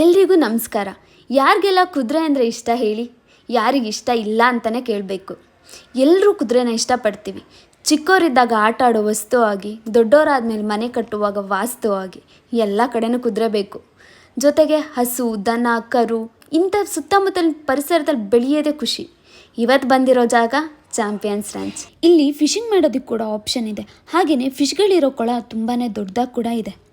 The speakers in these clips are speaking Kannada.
ಎಲ್ರಿಗೂ ನಮಸ್ಕಾರ. ಯಾರಿಗೆಲ್ಲ ಕುದುರೆ ಅಂದರೆ ಇಷ್ಟ ಹೇಳಿ? ಯಾರಿಗೆ ಇಷ್ಟ ಇಲ್ಲ ಅಂತಲೇ ಕೇಳಬೇಕು. ಎಲ್ಲರೂ ಕುದುರೆನ ಇಷ್ಟಪಡ್ತೀವಿ. ಚಿಕ್ಕವರಿದ್ದಾಗ ಆಟ ಆಡೋ ವಸ್ತು ಆಗಿ ದೊಡ್ಡವರಾದ್ಮೇಲೆ ಮನೆ ಕಟ್ಟುವಾಗ ವಾಸ್ತು ಆಗಿ ಎಲ್ಲ ಕಡೆನೂ ಕುದುರೆ ಬೇಕು. ಜೊತೆಗೆ ಹಸು, ದನ, ಕರು ಇಂಥ ಸುತ್ತಮುತ್ತಲಿನ ಪರಿಸರದಲ್ಲಿ ಬೆಳೆಯೋದೇ ಖುಷಿ. ಇವತ್ತು ಬಂದಿರೋ ಜಾಗ ಚಾಂಪಿಯನ್ಸ್ ರ್ಯಾಂಚ್ ಇಲ್ಲಿ ಫಿಶಿಂಗ್ ಮಾಡೋದಕ್ಕೆ ಕೂಡ ಆಪ್ಷನ್ ಇದೆ. ಹಾಗೆಯೇ ಫಿಶ್ಗಳಿರೋ ಕೊಳ ತುಂಬಾ ದೊಡ್ಡದಾಗಿ ಕೂಡ ಇದೆ.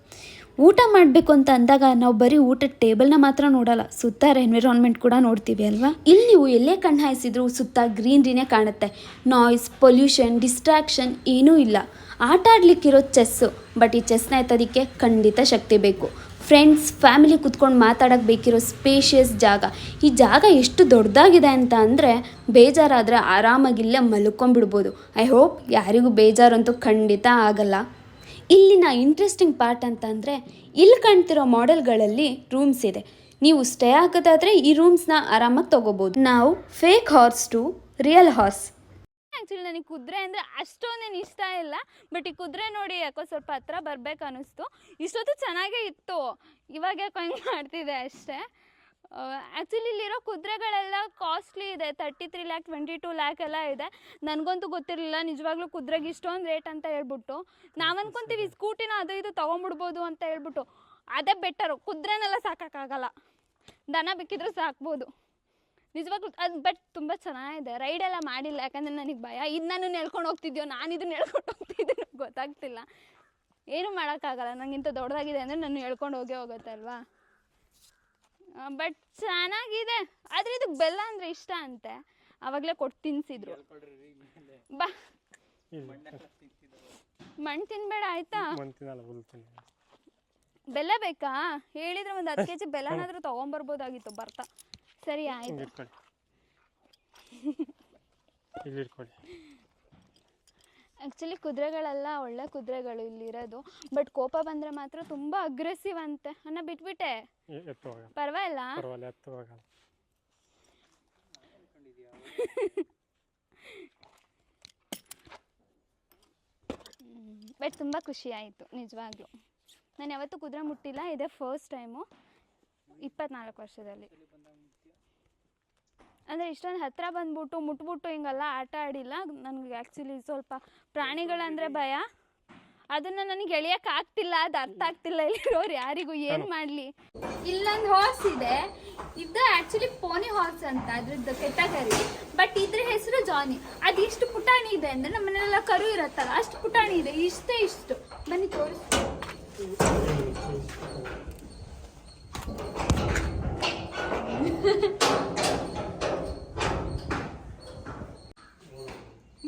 ಊಟ ಮಾಡಬೇಕು ಅಂತ ಅಂದಾಗ ನಾವು ಬರೀ ಊಟದ ಟೇಬಲ್ನ ಮಾತ್ರ ನೋಡಲ್ಲ, ಸುತ್ತ ಎನ್ವಿರಾನ್ಮೆಂಟ್ ಕೂಡ ನೋಡ್ತೀವಿ ಅಲ್ವಾ? ಇಲ್ಲಿ ನೀವು ಎಲ್ಲೇ ಕಣ್ಣು ಹಾಯಿಸಿದ್ರು ಸುತ್ತ ಗ್ರೀನ್ರಿನೇ ಕಾಣುತ್ತೆ. ನಾಯ್ಸ್ ಪೊಲ್ಯೂಷನ್ ಡಿಸ್ಟ್ರಾಕ್ಷನ್ ಏನೂ ಇಲ್ಲ. ಆಟ ಆಡ್ಲಿಕ್ಕಿರೋ ಚೆಸ್ಸು ಬಟ್ ಈ ಚೆಸ್ನ ಎತ್ತೋದಕ್ಕೆ ಖಂಡಿತ ಶಕ್ತಿ ಬೇಕು. ಫ್ರೆಂಡ್ಸ್ ಫ್ಯಾಮಿಲಿ ಕುತ್ಕೊಂಡು ಮಾತಾಡೋಕ್ಕೆ ಬೇಕಿರೋ ಸ್ಪೇಷಿಯಸ್ ಜಾಗ. ಈ ಜಾಗ ಎಷ್ಟು ದೊಡ್ಡದಾಗಿದೆ ಅಂತ ಅಂದರೆ ಬೇಜಾರಾದರೆ ಆರಾಮಾಗಿಲ್ಲೇ ಮಲ್ಕೊಂಡ್ಬಿಡ್ಬೋದು. ಐ ಹೋಪ್ ಯಾರಿಗೂ ಬೇಜಾರಂತೂ ಖಂಡಿತ ಆಗಲ್ಲ. ಇಲ್ಲಿನ ಇಂಟ್ರೆಸ್ಟಿಂಗ್ ಪಾರ್ಟ್ ಅಂತಂದರೆ, ಇಲ್ಲಿ ಕಾಣ್ತಿರೋ ಮಾಡೆಲ್ಗಳಲ್ಲಿ ರೂಮ್ಸ್ ಇದೆ. ನೀವು ಸ್ಟೇ ಆಗೋದಾದರೆ ಈ ರೂಮ್ಸ್ನ ಆರಾಮಾಗಿ ತೊಗೋಬೋದು. ನಾವು fake horse to real horse actually ನನಗೆ ಕುದುರೆ ಅಂದರೆ ಅಷ್ಟೊಂದೇನು ಇಷ್ಟ ಇಲ್ಲ. ಬಟ್ ಈ ಕುದುರೆ ನೋಡಿ ಯಾಕೋ ಸ್ವಲ್ಪ ಹತ್ರ ಬರಬೇಕು ಅನ್ನಿಸ್ತು ಇಷ್ಟೊತ್ತು ಚೆನ್ನಾಗೇ ಇತ್ತು. ಇವಾಗ ಯಾಕೋ ಹಿಂಗೆ ಮಾಡ್ತಿದೆ ಅಷ್ಟೇ. ಆ್ಯಕ್ಚುಲಿ ಇಲ್ಲಿರೋ ಕುದುರೆಗಳೆಲ್ಲ ಕಾಸ್ಟ್ಲಿ ಇದೆ. Thirty three lakh twenty two lakh ಎಲ್ಲ ಇದೆ. ನನಗಂತೂ ಗೊತ್ತಿರಲಿಲ್ಲ. ನಿಜವಾಗ್ಲೂ ಕುದುರೆಗೆ ಇಷ್ಟೊಂದು ರೇಟ್ ಅಂತ ಹೇಳ್ಬಿಟ್ಟು. ನಾವು ಅನ್ಕೊಂತೀವಿ ಸ್ಕೂಟಿನ ಅದು ಇದು ತೊಗೊಂಬಿಡ್ಬೋದು ಅಂತ ಹೇಳ್ಬಿಟ್ಟು. ಅದೇ ಬೆಟರು ಕುದುರೆನೆಲ್ಲ ಸಾಕೋಕ್ಕಾಗಲ್ಲ. ದನ ಬೇಕಿದ್ರೂ ಸಾಕ್ಬೋದು. ನಿಜವಾಗ್ಲೂ ಅದು ಬಟ್ ತುಂಬ ಚೆನ್ನಾಗಿದೆ. ರೈಡ್ ಎಲ್ಲ ಮಾಡಿಲ್ಲ. ಯಾಕಂದರೆ ನನಗೆ ಭಯ. ಇದು ನಾನು ನೆಳ್ಕೊಂಡು ಹೋಗ್ತಿದ್ಯೋ, ನಾನು ಇದನ್ನ ಹೇಳ್ಕೊಂಡು ಹೋಗ್ತಿದ್ದೀನಿ ಗೊತ್ತಾಗ್ತಿಲ್ಲ. ಏನೂ ಮಾಡೋಕ್ಕಾಗಲ್ಲ. ನನಗಿಂತ ದೊಡ್ಡದಾಗಿದೆ ಅಂದರೆ ನಾನು ಹೇಳ್ಕೊಂಡು ಹೋಗೇ ಹೋಗುತ್ತೆ ಅಲ್ವಾ? ಬಟ್ ಚೆನ್ನಾಗಿದೆ. ಆದ್ರೆ ಇದು ಬೆಲ್ಲ ಅಂದ್ರೆ ಇಷ್ಟ ಅಂತೆ. ಆವಾಗಲೇ ಕೊಟ್ಟು ತಿನ್ಸಿದ್ರು. ಬಾ ಮಣ್ಣು ತಿನ್ಬೇಡ ಆಯ್ತಾ? ಬೆಲ್ಲ ಬೇಕಾ? ಹೇಳಿದ್ರೆ ಒಂದು ಹತ್ತು ಕೆ ಜಿ ಬೆಲ್ಲನಾದರೂ ತೊಗೊಂಬರ್ಬೋದಾಗಿತ್ತು ಬರ್ತಾ. ಸರಿ ಆಯ್ತು ಹಿಂಗೆ ಇಟ್ಕೊಳ್ಳಿ ಇಲ್ಲಿ ಇಟ್ಕೊಳ್ಳಿ ಆ್ಯಕ್ಚುಲಿ ಕುದುರೆಗಳೆಲ್ಲ ಒಳ್ಳೆ ಕುದುರೆಗಳು ಇಲ್ಲಿರೋದು. ಬಟ್ ಕೋಪ ಬಂದರೆ ಮಾತ್ರ ತುಂಬ ಅಗ್ರೆಸಿವ್ ಅಂತೆ. ಅನ್ನ ಬಿಟ್ಬಿಟ್ಟೆ. ಪರವಾಗಿಲ್ಲ. ಬಟ್ ತುಂಬ ಖುಷಿ ಆಯಿತು ನಿಜವಾಗ್ಲೂ. ನಾನು ಯಾವತ್ತೂ ಕುದುರೆ ಮುಟ್ಟಿಲ್ಲ ಇದೇ ಫಸ್ಟ್ ಟೈಮು ಇಪ್ಪತ್ನಾಲ್ಕು ವರ್ಷದಲ್ಲಿ. ಅಂದರೆ ಇಷ್ಟೊಂದು ಹತ್ತಿರ ಬಂದ್ಬಿಟ್ಟು ಮುಟ್ಬಿಟ್ಟು ಹಿಂಗೆಲ್ಲ ಆಟ ಆಡಿಲ್ಲ. ನನಗೆ ಆ್ಯಕ್ಚುಲಿ ಸ್ವಲ್ಪ ಪ್ರಾಣಿಗಳಂದರೆ ಭಯ. ಅದನ್ನ ನನಗೆ ಎಳಿಯಕ್ಕೆ ಆಗ್ತಿಲ್ಲ ಅದು ಅರ್ಥ ಆಗ್ತಿಲ್ಲ ಇಲ್ಲಿರೋರು ಯಾರಿಗೂ ಏನು ಮಾಡ್ಲಿ. ಇಲ್ಲೊಂದು ಹಾರ್ಸ್ ಇದೆ. ಇದು ಆಕ್ಚುಲಿ ಪೋನಿ ಹಾರ್ಸ್ ಅಂತ ಅದ್ರದ್ದು ಕೆಟಗರಿ ಬಟ್ ಇದ್ರ ಹೆಸರು ಜಾನಿ ಅದು ಇಷ್ಟು ಪುಟಾಣಿ ಇದೆ ಅಂದ್ರೆ ನಮ್ಮ ಮನೆಯಲ್ಲ ಕರು ಇರತ್ತಲ್ಲ ಅಷ್ಟು ಪುಟಾಣಿ ಇದೆ. ಇಷ್ಟೇ ಇಷ್ಟು. ಬನ್ನಿ ತೋರಿಸ್ತೀನಿ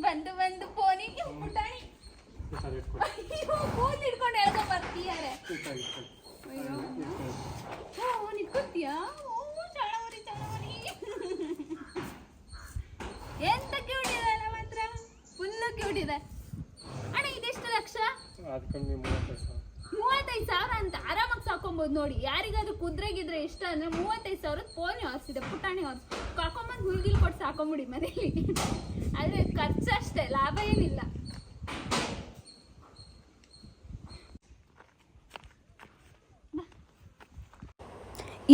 ಬಂದು ಬಂದು ಪೋನಿ ಪುಟಾಣಿ ಈ ಥರ ಇಟ್ಕೊಳ್ಳಿ ಅಯ್ಯೋ ಕೂದಲು ಹಿಡ್ಕೊಂಡು ಹೇಳ್ಕೊಂಡ್ ಬರ್ತೀಯಾರೆ ಈ ಥರ ಇಟ್ಕೊಳ್ಳಿ ಅಯ್ಯೋ ಓ ನಿಂತ್ಕೊತೀಯಾ ಓ ಚಳವರಿ ಚಳವರಿ ಎಂತ ಕ್ಯೂಟ್ ಇದೆ ಅಲ್ಲ ಮಾತ್ರ ಫುಲ್ಲು ಕ್ಯೂಟ್ ಇದೆ ಅಣ್ಣ ಇದೆಷ್ಟು ಲಕ್ಷ ಮೂವತ್ತೈದು ಸಾವಿರ ಅಂತ ಆರಾಮಾಗಿ ಸಾಕೊಂಬೋದು ನೋಡಿ ಯಾರಿಗಾದ್ರೂ ಕುದುರೆಗಿದ್ರೆ ಇಷ್ಟ ಅಂದ್ರೆ ಮೂವತ್ತೈದು ಸಾವಿರದ ಪೋನಿ ಹೊರಿಸಿದೆ ಪುಟಾಣಿ ಹಾರ್ಸ್ ಕರ್ಕೊಂಬಂದು ಹುಲ್ಗಿಲ್ ಕೊಟ್ಟು ಸಾಕೊಂಬಿಡಿ ಮನೇಲಿ. ಆದರೆ ಖರ್ಚು ಅಷ್ಟೇ, ಲಾಭ ಏನಿಲ್ಲ.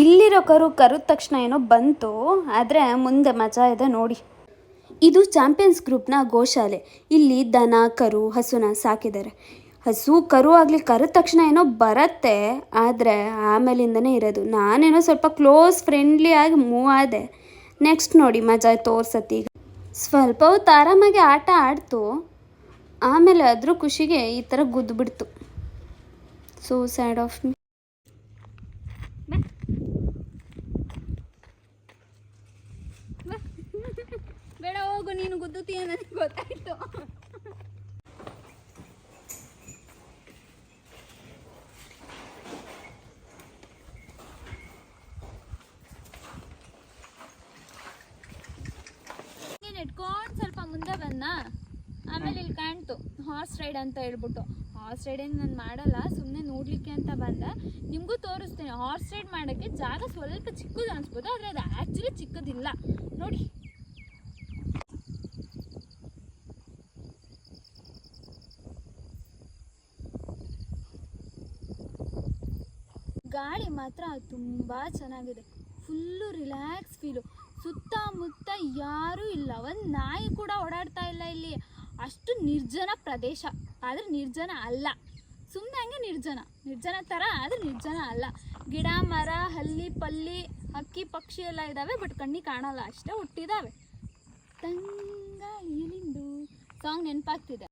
ಇಲ್ಲಿರೋ ಕರು ಕರೆದ ತಕ್ಷಣ ಏನೋ ಬಂತು, ಆದರೆ ಮುಂದೆ ಮಜಾ ಇದೆ ನೋಡಿ. ಇದು ಚಾಂಪಿಯನ್ಸ್ ಗ್ರೂಪ್ನ ಗೋಶಾಲೆ. ಇಲ್ಲಿ ದನ, ಕರು, ಹಸುನ ಸಾಕಿದ್ದಾರೆ. ಹಸು, ಕರು ಆಗಲಿ ಕರೆದ ತಕ್ಷಣ ಏನೋ ಬರತ್ತೆ, ಆದರೆ ಆಮೇಲಿಂದನೇ ಇರೋದು. ನಾನೇನೋ ಸ್ವಲ್ಪ ಕ್ಲೋಸ್ ಫ್ರೆಂಡ್ಲಿ ಆಗಿ ಮೂವ್ ಆದೆ. ನೆಕ್ಸ್ಟ್ ನೋಡಿ ಮಜಾ ತೋರ್ಸತ್ತೀಗ ಸ್ವಲ್ಪ ಹೊತ್ತು ಆರಾಮಾಗಿ ಆಟ ಆಡ್ತು. ಆಮೇಲೆ ಅದ್ರ ಖುಷಿಗೆ ಈ ಥರ ಗುದ್ದುಬಿಡ್ತು. ಸೋ ಸ್ಯಾಡ್ ಆಫ್ ಮೀ ಬೇಡ ಹೋಗು ನೀನು ಗುದ್ದುತ್ತೀಯ ನನಗೆ ಗೊತ್ತಾಯ್ತು. ಇಟ್ಕೊಂಡು ಸ್ವಲ್ಪ ಮುಂದೆ ಬಂದ ಆಮೇಲೆ ಇಲ್ಲಿ ಕಾಣ್ತು. ಹಾರ್ಸ್ ರೈಡ್ ಅಂತ ಹೇಳ್ಬಿಟ್ಟು. ಹಾರ್ಸ್ ರೈಡ್ ಏನು ನಾನು ಮಾಡಲ್ಲ ಸುಮ್ಮನೆ ನೋಡ್ಲಿಕ್ಕೆ ಅಂತ ಬಂದೆ. ನಿಮಗೂ ತೋರಿಸ್ತೀನಿ. ಹಾರ್ಸ್ ರೈಡ್ ಮಾಡೋಕ್ಕೆ ಜಾಗ ಸ್ವಲ್ಪ ಚಿಕ್ಕದು ಅನಿಸ್ಬೋದು, ಆದರೆ ಅದು ಆ್ಯಕ್ಚುಲಿ ಚಿಕ್ಕದಿಲ್ಲ. ನೋಡಿ. ಗಾಳಿ ಮಾತ್ರ ತುಂಬ ಚೆನ್ನಾಗಿದೆ. ಫುಲ್ಲು ರಿಲ್ಯಾಕ್ಸ್ ಫೀಲು ಸುತ್ತಮುತ್ತ ಯಾರೂ ಇಲ್ಲ. ಒಂದು ನಾಯಿ ಕೂಡ ಓಡಾಡ್ತಾ ಇಲ್ಲ ಇಲ್ಲಿ. ಅಷ್ಟು ನಿರ್ಜನ ಪ್ರದೇಶ. ಆದರೆ ನಿರ್ಜನ ಅಲ್ಲ. ಸುಮ್ಮನೆ ಹಂಗೆ ನಿರ್ಜನ. ನಿರ್ಜನ ಥರ ಆದರೆ ನಿರ್ಜನ ಅಲ್ಲ. ಗಿಡ, ಮರ, ಹಲ್ಲಿ, ಪಲ್ಲಿ ಹಕ್ಕಿ ಪಕ್ಷಿ ಎಲ್ಲ ಇದ್ದಾವೆ ಬಟ್ ಕಣ್ಣಿಗೆ ಕಾಣಲ್ಲ. ಅಷ್ಟೇ ಹುಟ್ಟಿದಾವೆ. ತಂಗಾಳಿಯಲಿಂದು ಸಾಂಗ್ ನೆನಪಾಗ್ತಿದೆ.